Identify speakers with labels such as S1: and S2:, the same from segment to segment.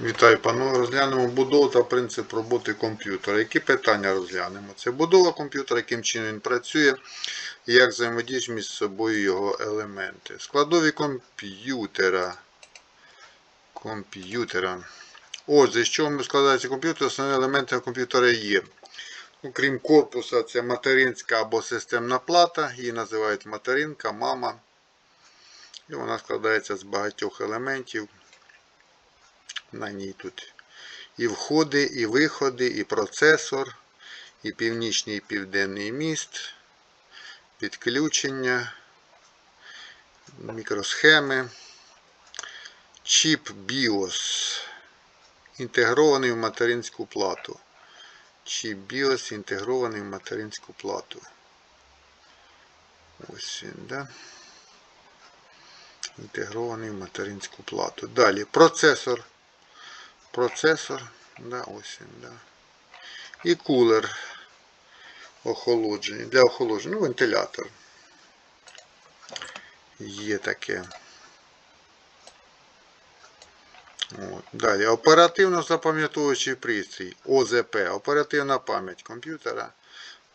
S1: Вітаю, панове. Розглянемо будову та принцип роботи комп'ютера. Які питання розглянемо? Це будова комп'ютера, яким чином він працює, і як взаємодіють між собою його елементи. Складові комп'ютера. Комп'ютера. Отже, з чого складається комп'ютер? Основні елементи комп'ютера є. Окрім корпуса, це материнська або системна плата. Її називають материнка, мама. І вона складається з багатьох елементів. На ній тут і входи, і виходи, і процесор, і північний і південний міст, підключення, мікросхеми, чіп BIOS, інтегрований в материнську плату. Чіп BIOS інтегрований в материнську плату. Ось він, да? Інтегрований в материнську плату. Далі процесор процесор, да, ось він, да. І кулер охолодження. Для охолодження, ну, вентилятор. Є таке. От. Далі. Оперативно запам'ятовуючий пристрій. ОЗП. Оперативна пам'ять комп'ютера.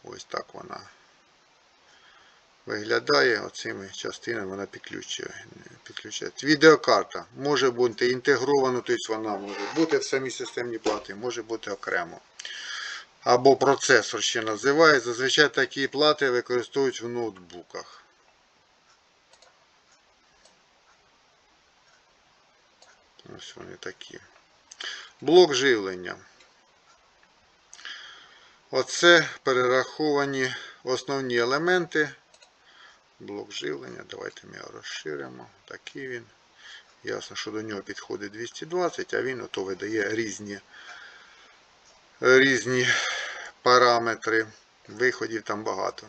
S1: Ось так вона виглядає. Оцими частинами вона підключує. підключається. Відеокарта може бути інтегрована, тобто вона може бути в самій системній платі, може бути окремо. Або процесор ще називають. Зазвичай такі плати використовують в ноутбуках. Ось вони такі. Блок живлення. Оце перераховані основні елементи. Блок живлення. Давайте ми його розширимо. Такий він. Ясно, що до нього підходить 220, а він ото видає різні, різні параметри. Виходів там багато.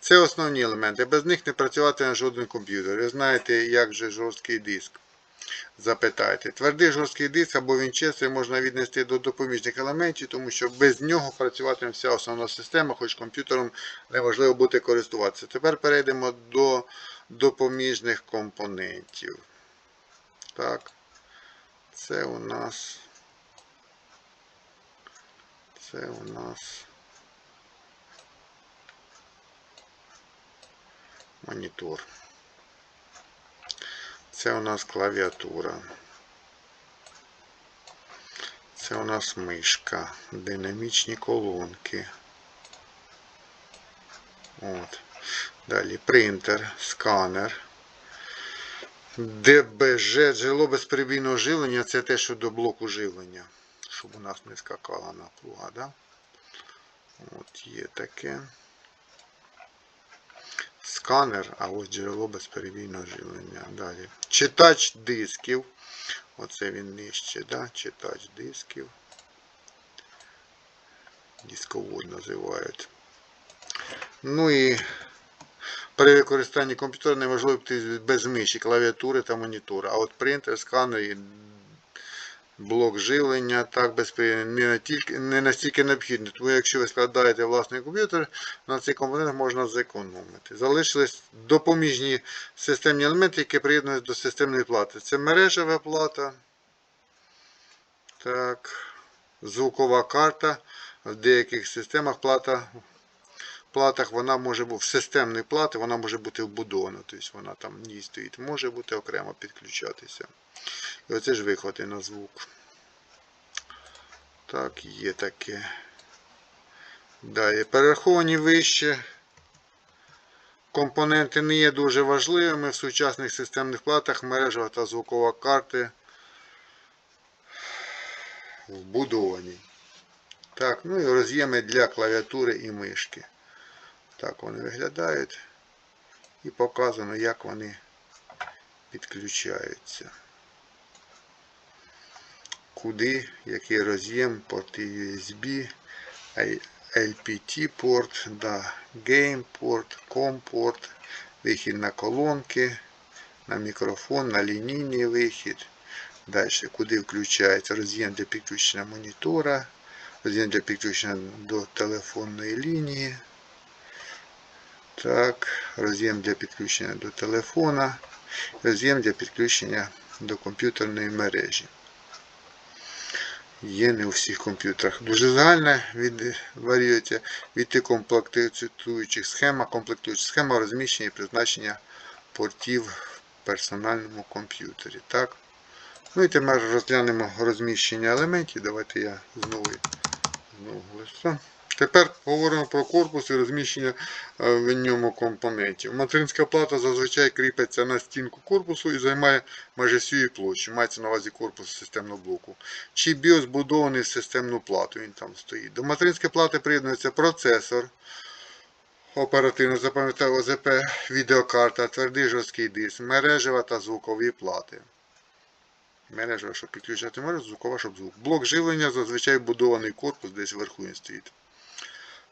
S1: Це основні елементи. Без них не працювати на жоден комп'ютер. Ви знаєте, як же жорсткий диск. Запитайте. Твердий жорсткий диск або вінчестер можна віднести до допоміжних елементів, тому що без нього працюватиме вся основна система, хоч комп'ютером неможливо буде користуватися. Тепер перейдемо до допоміжних компонентів. Так, це у нас. Це у нас монітор. Це у нас клавіатура. Це у нас мишка, динамічні колонки. От. Далі принтер, сканер. ДБЖ, джерело безперебійного живлення, це те, що до блоку живлення. Щоб у нас не скакала напруга. Да? От є таке. Сканер, а ось джерело безперебійного живлення. Далі. Читач дисків. Оце він нижче, да? читач дисків. Дисковод називають. Ну і при використанні комп'ютера неможливо без миші, клавіатури та монітора. А от принтер, сканер і блок живлення так безпе- не, настільки необхідний. Тому якщо ви складаєте власний комп'ютер, на цей компонент можна зекономити. Залишились допоміжні системні елементи, які приєднуються до системної плати. Це мережева плата. Так, звукова карта. В деяких системах плата платах вона може бути в системній плати, вона може бути вбудована. Тобто вона там в стоїть, може бути окремо підключатися. І оце ж виходи на звук. Так, є таке. Далі. Перераховані вище. Компоненти не є дуже важливими в сучасних системних платах мережева та звукова карти вбудовані. Так, ну і роз'єми для клавіатури і мишки. Так вони виглядають. І показано, як вони підключаються. Куди, який роз'єм, порти USB, LPT порт, да, Game порт, COM порт, вихід на колонки, на мікрофон, на лінійний вихід. Далі, куди включається роз'єм для підключення монітора, роз'єм для підключення до телефонної лінії. Так, роз'єм для підключення до телефона, роз'єм для підключення до комп'ютерної мережі. є не у всіх комп'ютерах. Дуже загальне від, варіюється від комплектуючих схема, комплектуюча схема розміщення і призначення портів в персональному комп'ютері. Так? Ну і тепер розглянемо розміщення елементів. Давайте я знову, знову листа. Тепер говоримо про корпус і розміщення е, в ньому компонентів. Материнська плата зазвичай кріпиться на стінку корпусу і займає майже всю площу. Мається на увазі корпус системного блоку. Чи BIOS збудований в системну плату, він там стоїть. До материнської плати приєднується процесор, оперативно запам'ятаю ОЗП, відеокарта, твердий жорсткий диск, мережева та звукові плати. Мережева, щоб підключати мережу, звукова, щоб звук. Блок живлення зазвичай будований корпус, десь вверху він стоїть.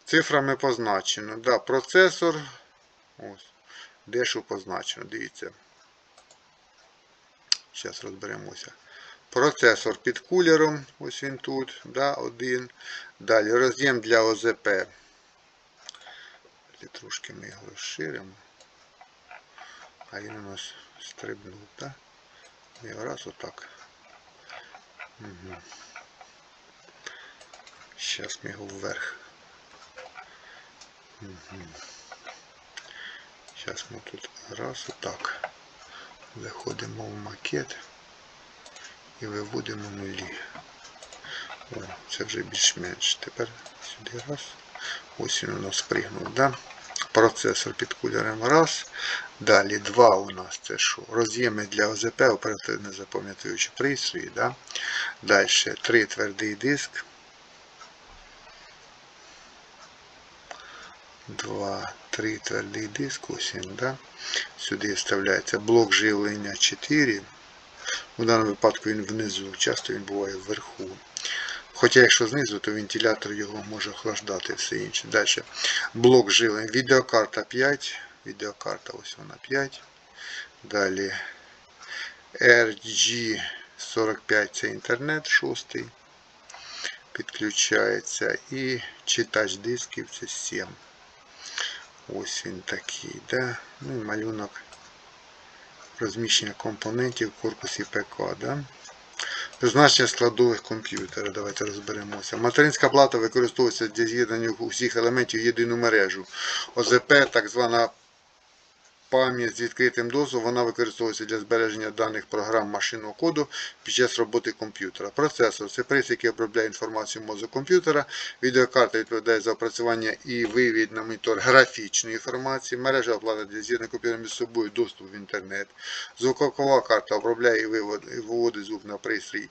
S1: Цифрами позначено. Да, процесор. Ось. Де що позначено, дивіться. Зараз розберемося. Процесор під кулером, ось він тут, да, один. Далі роз'єм для ОЗП. Трошки ми його розширимо. А він у нас стрибнув, так? І раз отак. Угу. Зараз ми його вверх. Зараз ми тут раз отак. Заходимо в макет і виводимо нулі. О, це вже більш-менш. Тепер сюди раз. Ось він у нас пригнув, да? Процесор під кулером раз. Далі два у нас це що? Роз'єми для ОЗП, оперативно запам'ятуючи пристрої. Да? Далі три твердий диск. Два, три твердий диск, ось да? Сюди вставляється блок живлення 4. У даному випадку він внизу, часто він буває вверху. Хоча якщо знизу, то вентилятор його може охлаждати і все інше. Далі. Блок живлення. Відеокарта 5. Відеокарта ось вона 5. Далі RG45 це інтернет 6. Підключається. І читач дисків це 7. Ось він такий. Да? Ну і малюнок розміщення компонентів в корпусі ПК. Да? Призначення складових комп'ютера. Давайте розберемося. Материнська плата використовується для з'єднання усіх елементів в єдину мережу. ОЗП, так звана пам'ять з відкритим доступом, вона використовується для збереження даних програм машинного коду під час роботи комп'ютера. Процесор це пристрій, який обробляє інформацію в мозок комп'ютера. Відеокарта відповідає за опрацювання і вивід на монітор графічної інформації. Мережа оплата для з'єднання комп'ютера між собою доступ в інтернет. Звукова карта обробляє і виводить звук на пристрій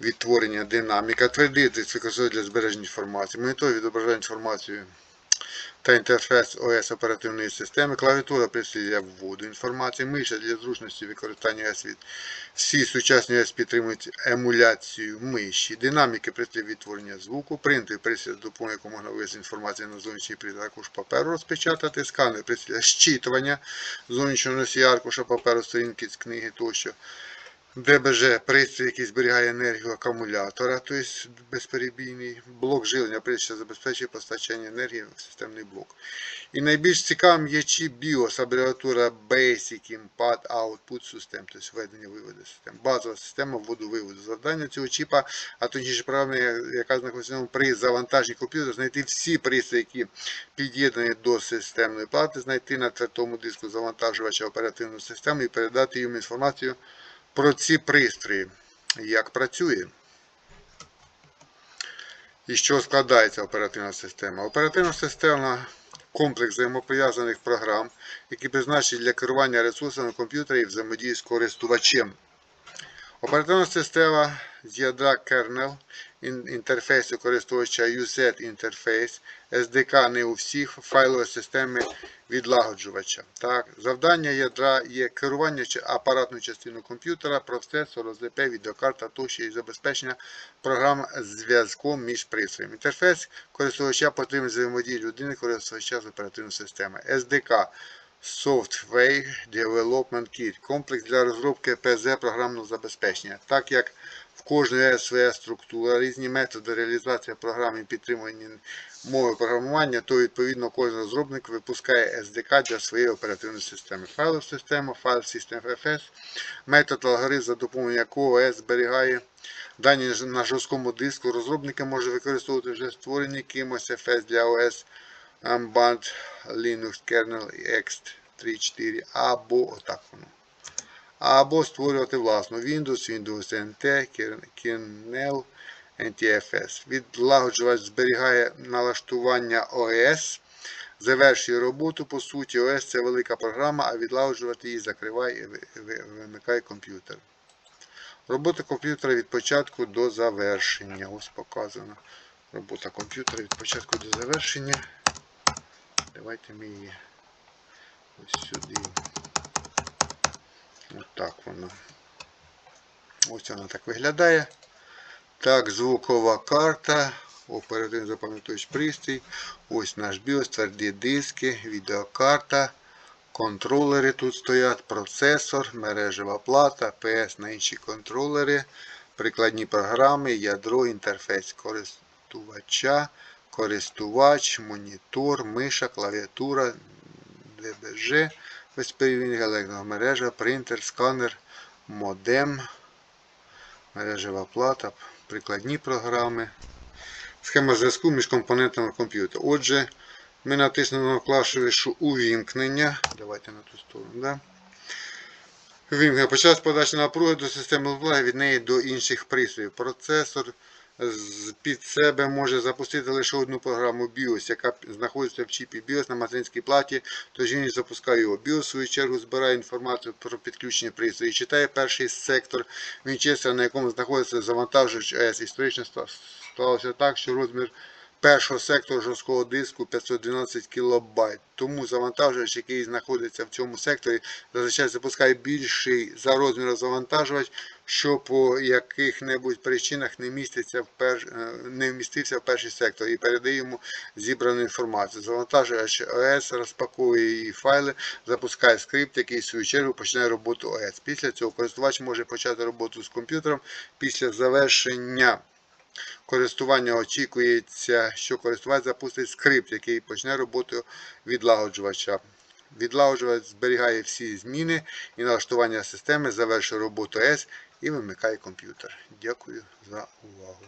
S1: відтворення динаміка. Твердий диск використовує для збереження інформації. Монітор відображає інформацію та інтерфейс ОС оперативної системи, клавіатура пристрій для вводу інформації, миша для зручності використання ОС. Всі сучасні ОС підтримують емуляцію миші, динаміки пристрій відтворення звуку, принтер пристрій, за допомогою можна вивести інформацію на зовнішній пристрій аркуш паперу розпечатати, сканер пристрій для щитування зовнішнього носія аркуша паперу, сторінки з книги тощо. ДБЖ пристрій, який зберігає енергію акумулятора, тобто безперебійний блок живлення, пристрій, забезпечує постачання енергії в системний блок. І найбільш цікавим є чіп BIOS, абревіатура Basic Input Output System, тобто введення виводу систем. Базова система вводу-виводу. Завдання цього чіпа, а точніше програма, яка знаходиться при завантаженні комп'ютера, знайти всі пристрої, які під'єднані до системної плати, знайти на твердому диску завантажувача оперативну систему і передати їм інформацію про ці пристрої, як працює. І що складається оперативна система? Оперативна система комплекс взаємопов'язаних програм, які призначені для керування ресурсами комп'ютера і взаємодії з користувачем. Оперативна система з ядра kernel, інтерфейсу користувача USET інтерфейс, SDK не у всіх файлової системи відлагоджувача. Так, Завдання ядра є керування апаратною частиною комп'ютера, процесор, ОЗП, відеокарта тощо і забезпечення програм зв'язком між пристроями. Інтерфейс користувача потрібен взаємодії людини користувача з оперативної системи. SDK Software Development Kit комплекс для розробки ПЗ програмного забезпечення. Так як в кожної є своя структура, різні методи реалізації програми і підтримування мови програмування, то відповідно кожен розробник випускає SDK для своєї оперативної системи. Файлова система, файл System FS, метод алгоритм, за допомогою якого OS зберігає Дані на жорсткому диску розробники можуть використовувати вже створені кимось FS для OS Amband Linux Kernel X34 або отак воно. Або створювати власну Windows, Windows NT, Kernel, NTFS. Відлагоджувач зберігає налаштування OS, завершує роботу. По суті, OS це велика програма, а відлагоджувати її закриває і ви- ви- вимикає комп'ютер. Робота комп'ютера від початку до завершення. Ось показана робота комп'ютера від початку до завершення. Давайте ми її ось сюди. Ось так воно. Ось вона так виглядає. Так, звукова карта, оперативно запам'ятовуючий пристрій. Ось наш BIOS, тверді диски, відеокарта, контролери тут стоять, процесор, мережева плата, PS на інші контролери, прикладні програми, ядро, інтерфейс користувача, користувач, монітор, миша, клавіатура, ДБЖ, безперебійник, електромережа, принтер, сканер, модем, мережева плата, прикладні програми, схема зв'язку між компонентами комп'ютера. Отже, ми натиснемо на клавішу увімкнення. Давайте на ту сторону. Да? Увімкнення. Почалась подача напруги до системи влади від неї до інших пристроїв. Процесор під себе може запустити лише одну програму BIOS, яка знаходиться в чіпі BIOS на материнській платі, тож він запускає його. BIOS, в свою чергу, збирає інформацію про підключення пристрою читає перший сектор Вінчестера, на якому знаходиться завантажувач ОС. Історично сталося так, що розмір першого сектору жорсткого диску 512 кБ. Тому завантажувач, який знаходиться в цьому секторі, зазвичай запускає більший за розміром завантажувач, що по яких-небудь причинах не міститься в перш... е, не вмістився в перший сектор і передає йому зібрану інформацію. Завантажувач ОС розпаковує її файли, запускає скрипт, який в свою чергу починає роботу ОС. Після цього користувач може почати роботу з комп'ютером після завершення. Користування очікується, що користувач запустить скрипт, який почне роботу відлагоджувача. Відлагоджувач зберігає всі зміни і налаштування системи, завершує роботу S і вимикає комп'ютер. Дякую за увагу.